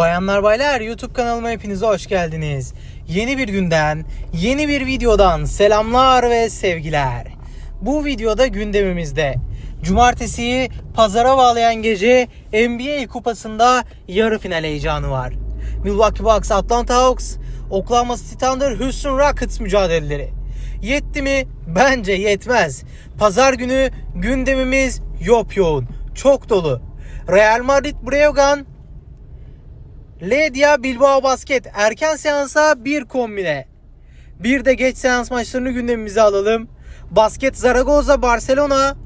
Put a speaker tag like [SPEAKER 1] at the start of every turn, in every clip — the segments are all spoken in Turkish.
[SPEAKER 1] Bayanlar baylar YouTube kanalıma hepinize hoş geldiniz. Yeni bir günden, yeni bir videodan selamlar ve sevgiler. Bu videoda gündemimizde Cumartesiyi pazara bağlayan gece NBA kupasında yarı final heyecanı var. Milwaukee Bucks, Atlanta Hawks, Oklahoma City Thunder, Houston Rockets mücadeleleri. Yetti mi? Bence yetmez. Pazar günü gündemimiz yok yoğun, çok dolu. Real Madrid Breogán, Ledia Bilbao Basket erken seansa bir kombine. Bir de geç seans maçlarını gündemimize alalım. Basket Zaragoza Barcelona,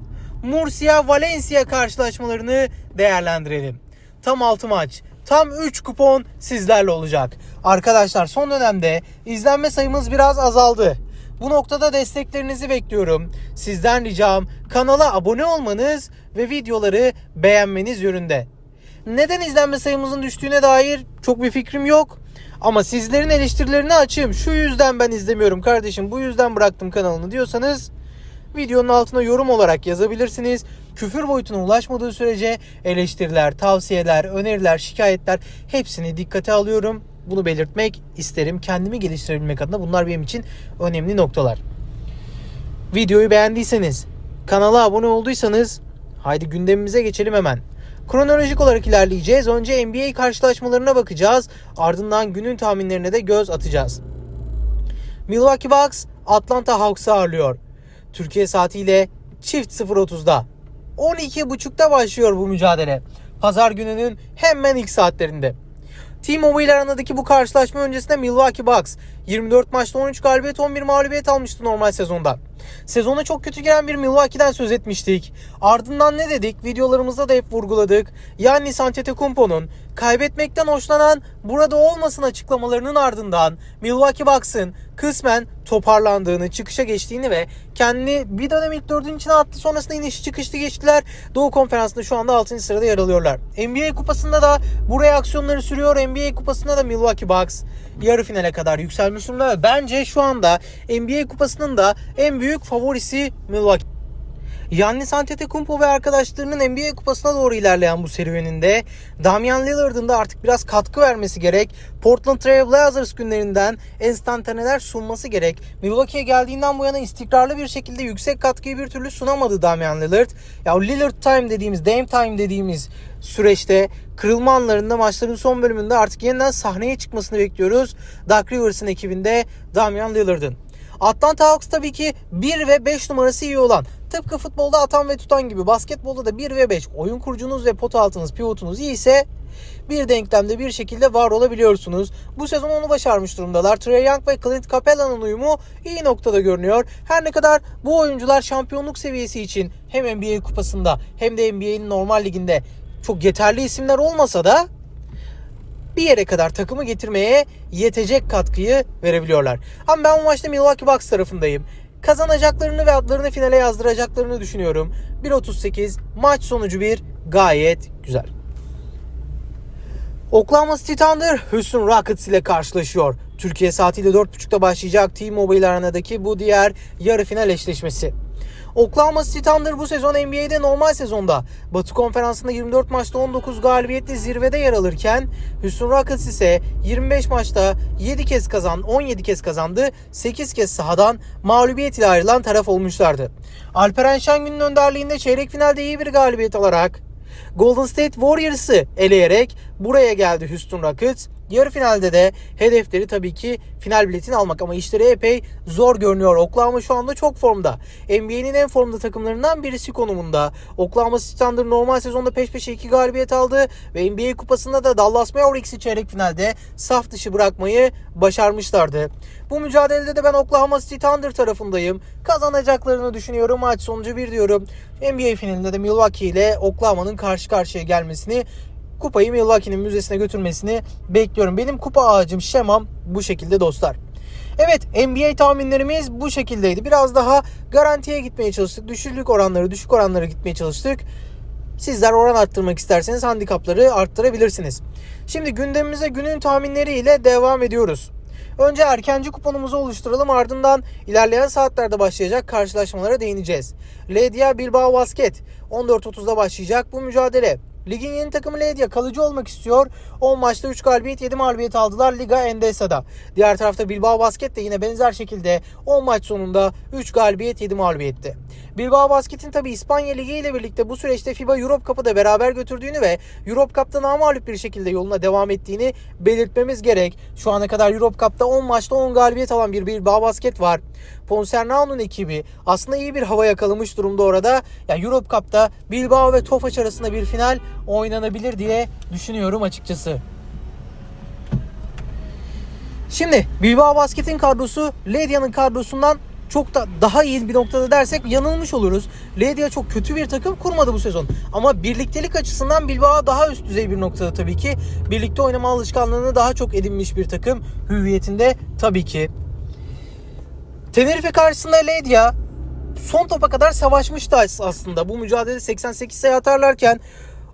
[SPEAKER 1] Murcia Valencia karşılaşmalarını değerlendirelim. Tam 6 maç, tam 3 kupon sizlerle olacak. Arkadaşlar son dönemde izlenme sayımız biraz azaldı. Bu noktada desteklerinizi bekliyorum. Sizden ricam kanala abone olmanız ve videoları beğenmeniz yönünde. Neden izlenme sayımızın düştüğüne dair çok bir fikrim yok. Ama sizlerin eleştirilerini açayım. Şu yüzden ben izlemiyorum kardeşim. Bu yüzden bıraktım kanalını diyorsanız videonun altına yorum olarak yazabilirsiniz. Küfür boyutuna ulaşmadığı sürece eleştiriler, tavsiyeler, öneriler, şikayetler hepsini dikkate alıyorum. Bunu belirtmek isterim. Kendimi geliştirebilmek adına bunlar benim için önemli noktalar. Videoyu beğendiyseniz, kanala abone olduysanız haydi gündemimize geçelim hemen. Kronolojik olarak ilerleyeceğiz. Önce NBA karşılaşmalarına bakacağız. Ardından günün tahminlerine de göz atacağız. Milwaukee Bucks Atlanta Hawks'ı ağırlıyor. Türkiye saatiyle çift 0.30'da. 12.30'da başlıyor bu mücadele. Pazar gününün hemen ilk saatlerinde. T-Mobile aranadaki bu karşılaşma öncesinde Milwaukee Bucks 24 maçta 13 galibiyet 11 mağlubiyet almıştı normal sezonda. Sezona çok kötü giren bir Milwaukee'den söz etmiştik. Ardından ne dedik? Videolarımızda da hep vurguladık. Yani Antetokounmpo'nun kaybetmekten hoşlanan burada olmasın açıklamalarının ardından Milwaukee Bucks'ın kısmen toparlandığını, çıkışa geçtiğini ve kendini bir dönem ilk dördün içine attı. Sonrasında inişi çıkışlı geçtiler. Doğu Konferansı'nda şu anda 6. sırada yer alıyorlar. NBA kupasında da bu reaksiyonları sürüyor. NBA kupasında da Milwaukee Bucks yarı finale kadar yükselmiş durumda. ve Bence şu anda NBA kupasının da en büyük favorisi Milwaukee. Yannis Antetokounmpo ve arkadaşlarının NBA kupasına doğru ilerleyen bu serüveninde Damian Lillard'ın da artık biraz katkı vermesi gerek. Portland Trail Blazers günlerinden enstantaneler sunması gerek. Milwaukee'ye geldiğinden bu yana istikrarlı bir şekilde yüksek katkıyı bir türlü sunamadı Damian Lillard. Ya Lillard time dediğimiz, Dame time dediğimiz süreçte kırılma anlarında maçların son bölümünde artık yeniden sahneye çıkmasını bekliyoruz. Doug Rivers'ın ekibinde Damian Lillard'ın. Atlanta Hawks tabii ki 1 ve 5 numarası iyi olan. Tıpkı futbolda atan ve tutan gibi basketbolda da 1 ve 5 oyun kurucunuz ve pot altınız, pivotunuz iyi ise bir denklemde bir şekilde var olabiliyorsunuz. Bu sezon onu başarmış durumdalar. Trey Young ve Clint Capella'nın uyumu iyi noktada görünüyor. Her ne kadar bu oyuncular şampiyonluk seviyesi için hem NBA kupasında hem de NBA'nin normal liginde çok yeterli isimler olmasa da bir yere kadar takımı getirmeye yetecek katkıyı verebiliyorlar. Ama ben bu maçta Milwaukee Bucks tarafındayım. Kazanacaklarını ve adlarını finale yazdıracaklarını düşünüyorum. 1.38 maç sonucu bir gayet güzel. Oklahoma City Thunder Houston Rockets ile karşılaşıyor. Türkiye saatiyle 4.30'da başlayacak T-Mobile arenadaki bu diğer yarı final eşleşmesi. Oklahoma City Thunder bu sezon NBA'de normal sezonda Batı Konferansı'nda 24 maçta 19 galibiyetle zirvede yer alırken Houston Rockets ise 25 maçta 7 kez kazan, 17 kez kazandı. 8 kez sahadan mağlubiyet ile ayrılan taraf olmuşlardı. Alperen Şengün'ün önderliğinde çeyrek finalde iyi bir galibiyet alarak Golden State Warriors'ı eleyerek buraya geldi Houston Rockets. Yarı finalde de hedefleri tabii ki final biletini almak ama işleri epey zor görünüyor. Oklahoma şu anda çok formda. NBA'nin en formda takımlarından birisi konumunda. Oklahoma City Thunder normal sezonda peş peşe 2 galibiyet aldı ve NBA kupasında da Dallas Mavericks'i çeyrek finalde saf dışı bırakmayı başarmışlardı. Bu mücadelede de ben Oklahoma City Thunder tarafındayım. Kazanacaklarını düşünüyorum. Maç sonucu 1 diyorum. NBA finalinde de Milwaukee ile Oklahoma'nın karşı karşıya gelmesini kupayı Milwaukee'nin müzesine götürmesini bekliyorum. Benim kupa ağacım, şemam bu şekilde dostlar. Evet NBA tahminlerimiz bu şekildeydi. Biraz daha garantiye gitmeye çalıştık. Düşürlük oranları, düşük oranlara gitmeye çalıştık. Sizler oran arttırmak isterseniz handikapları arttırabilirsiniz. Şimdi gündemimize günün tahminleriyle devam ediyoruz. Önce erkenci kuponumuzu oluşturalım ardından ilerleyen saatlerde başlayacak karşılaşmalara değineceğiz. Ledia Bilbao Basket 14.30'da başlayacak bu mücadele. Ligin yeni takımı Ledia kalıcı olmak istiyor. 10 maçta 3 galibiyet 7 mağlubiyet aldılar Liga Endesa'da. Diğer tarafta Bilbao Basket de yine benzer şekilde 10 maç sonunda 3 galibiyet 7 mağlubiyetti. Bilbao Basket'in tabi İspanya Ligi ile birlikte bu süreçte FIBA Europe Cup'ı da beraber götürdüğünü ve Europe Cup'ta namağlup bir şekilde yoluna devam ettiğini belirtmemiz gerek. Şu ana kadar Europe Cup'ta 10 maçta 10 galibiyet alan bir Bilbao Basket var. Ponsernao'nun ekibi aslında iyi bir hava yakalamış durumda orada. Yani Europe Cup'ta Bilbao ve Tofaş arasında bir final oynanabilir diye düşünüyorum açıkçası. Şimdi Bilbao Basket'in kadrosu Ledia'nın kadrosundan çok da daha iyi bir noktada dersek yanılmış oluruz. Ledia çok kötü bir takım kurmadı bu sezon. Ama birliktelik açısından Bilbao daha üst düzey bir noktada tabii ki. Birlikte oynama alışkanlığını daha çok edinmiş bir takım hüviyetinde tabii ki. Tenerife karşısında Ledia son topa kadar savaşmıştı aslında. Bu mücadele 88 sayı atarlarken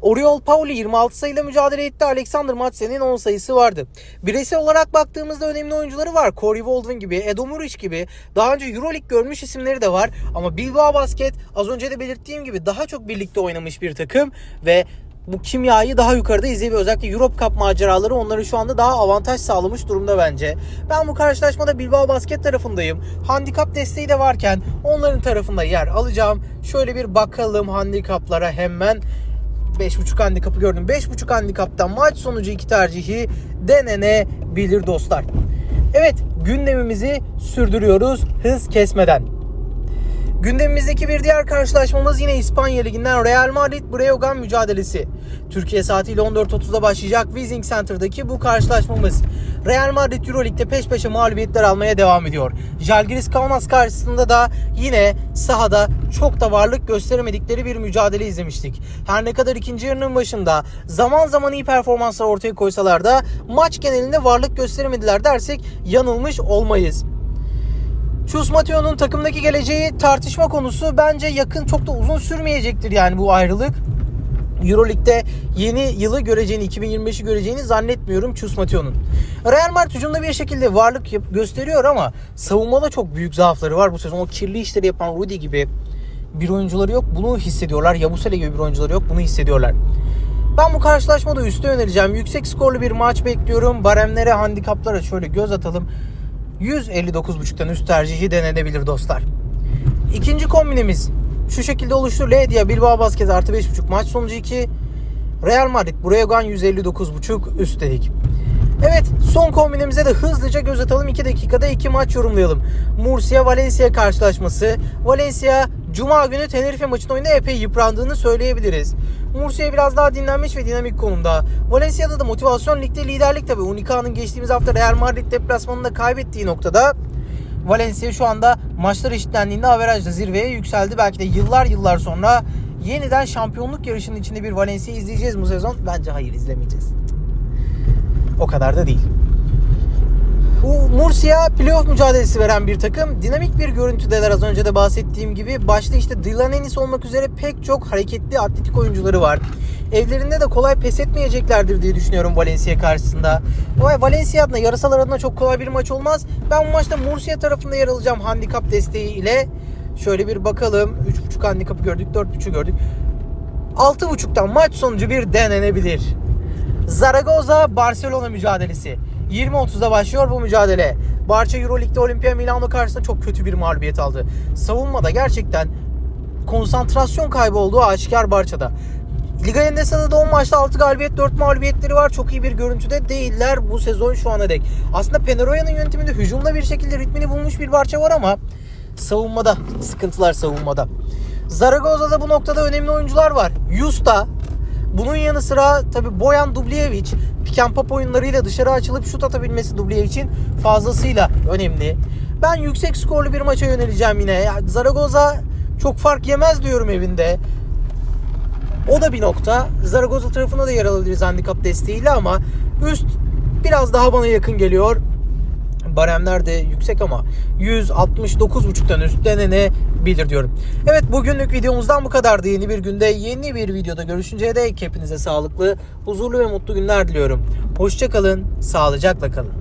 [SPEAKER 1] Oriol Pauli 26 sayıyla mücadele etti. Alexander Matsen'in 10 sayısı vardı. Bireysel olarak baktığımızda önemli oyuncuları var. Corey Waldron gibi, Edo Muric gibi. Daha önce Euroleague görmüş isimleri de var. Ama Bilbao Basket az önce de belirttiğim gibi daha çok birlikte oynamış bir takım. Ve bu kimyayı daha yukarıda izleyebiliyor. Özellikle Europe Cup maceraları onları şu anda daha avantaj sağlamış durumda bence. Ben bu karşılaşmada Bilbao Basket tarafındayım. Handikap desteği de varken onların tarafında yer alacağım. Şöyle bir bakalım handikaplara hemen. 5.5 handikapı gördüm. 5.5 handikaptan maç sonucu iki tercihi denenebilir dostlar. Evet gündemimizi sürdürüyoruz hız kesmeden. Gündemimizdeki bir diğer karşılaşmamız yine İspanya Ligi'nden Real Madrid Breogán mücadelesi. Türkiye saatiyle 14.30'da başlayacak Wizing Center'daki bu karşılaşmamız. Real Madrid Euroleague'de peş peşe mağlubiyetler almaya devam ediyor. Žalgiris Kaunas karşısında da yine sahada çok da varlık gösteremedikleri bir mücadele izlemiştik. Her ne kadar ikinci yarının başında zaman zaman iyi performanslar ortaya koysalar da maç genelinde varlık gösteremediler dersek yanılmış olmayız. Chus Mateo'nun takımdaki geleceği tartışma konusu bence yakın çok da uzun sürmeyecektir yani bu ayrılık. Euroleague'de yeni yılı göreceğini, 2025'i göreceğini zannetmiyorum Chus Mateo'nun. Real Madrid hücumda bir şekilde varlık gösteriyor ama savunmada çok büyük zaafları var bu sezon. O kirli işleri yapan Rudy gibi bir oyuncuları yok. Bunu hissediyorlar. Yabusele gibi bir oyuncuları yok. Bunu hissediyorlar. Ben bu karşılaşmada üste yöneleceğim. Yüksek skorlu bir maç bekliyorum. Baremlere, handikaplara şöyle göz atalım. 159.5'tan üst tercihi denenebilir dostlar. İkinci kombinimiz şu şekilde oluştu. Ledia Bilbao Basket artı 5.5 maç sonucu 2. Real Madrid Breogán 159.5 üst dedik. Evet son kombinimize de hızlıca göz atalım. 2 dakikada 2 maç yorumlayalım. Murcia Valencia karşılaşması. Valencia Cuma günü Tenerife maçının oyunda epey yıprandığını söyleyebiliriz. Murcia biraz daha dinlenmiş ve dinamik konumda. Valencia'da da motivasyon ligde liderlik tabi. Unica'nın geçtiğimiz hafta Real Madrid deplasmanında kaybettiği noktada Valencia şu anda maçlar eşitlendiğinde averajda zirveye yükseldi. Belki de yıllar yıllar sonra yeniden şampiyonluk yarışının içinde bir Valencia izleyeceğiz bu sezon. Bence hayır izlemeyeceğiz. O kadar da değil. Bu Murcia playoff mücadelesi veren bir takım. Dinamik bir görüntüdeler az önce de bahsettiğim gibi. Başta işte Dylan Ennis olmak üzere pek çok hareketli atletik oyuncuları var. Evlerinde de kolay pes etmeyeceklerdir diye düşünüyorum Valencia karşısında. Ama Valencia adına yarısalar adına çok kolay bir maç olmaz. Ben bu maçta Murcia tarafında yer alacağım handikap desteği ile. Şöyle bir bakalım. 3.5 handikapı gördük, 4.5'ü gördük. 6.5'tan maç sonucu bir denenebilir. Zaragoza Barcelona mücadelesi. 20.30'da başlıyor bu mücadele. Barça Euroleague'de Olimpia Milano karşısında çok kötü bir mağlubiyet aldı. Savunmada gerçekten konsantrasyon kaybı olduğu aşikar Barça'da. Liga Endesa'da da 10 maçta 6 galibiyet 4 mağlubiyetleri var. Çok iyi bir görüntüde değiller bu sezon şu ana dek. Aslında Penaroya'nın yönetiminde hücumda bir şekilde ritmini bulmuş bir Barça var ama savunmada sıkıntılar savunmada. Zaragoza'da bu noktada önemli oyuncular var. Yusta, bunun yanı sıra tabi Boyan Dubljevic pick and pop oyunlarıyla dışarı açılıp şut atabilmesi Dubljević'in fazlasıyla önemli. Ben yüksek skorlu bir maça yöneleceğim yine. Zaragoza çok fark yemez diyorum evinde. O da bir nokta. Zaragoza tarafına da yer alabiliriz handikap desteğiyle ama üst biraz daha bana yakın geliyor. Baremler de yüksek ama 169.5'tan üst denenebilir diyorum. Evet bugünlük videomuzdan bu kadardı. Yeni bir günde yeni bir videoda görüşünceye dek hepinize sağlıklı, huzurlu ve mutlu günler diliyorum. Hoşçakalın, sağlıcakla kalın.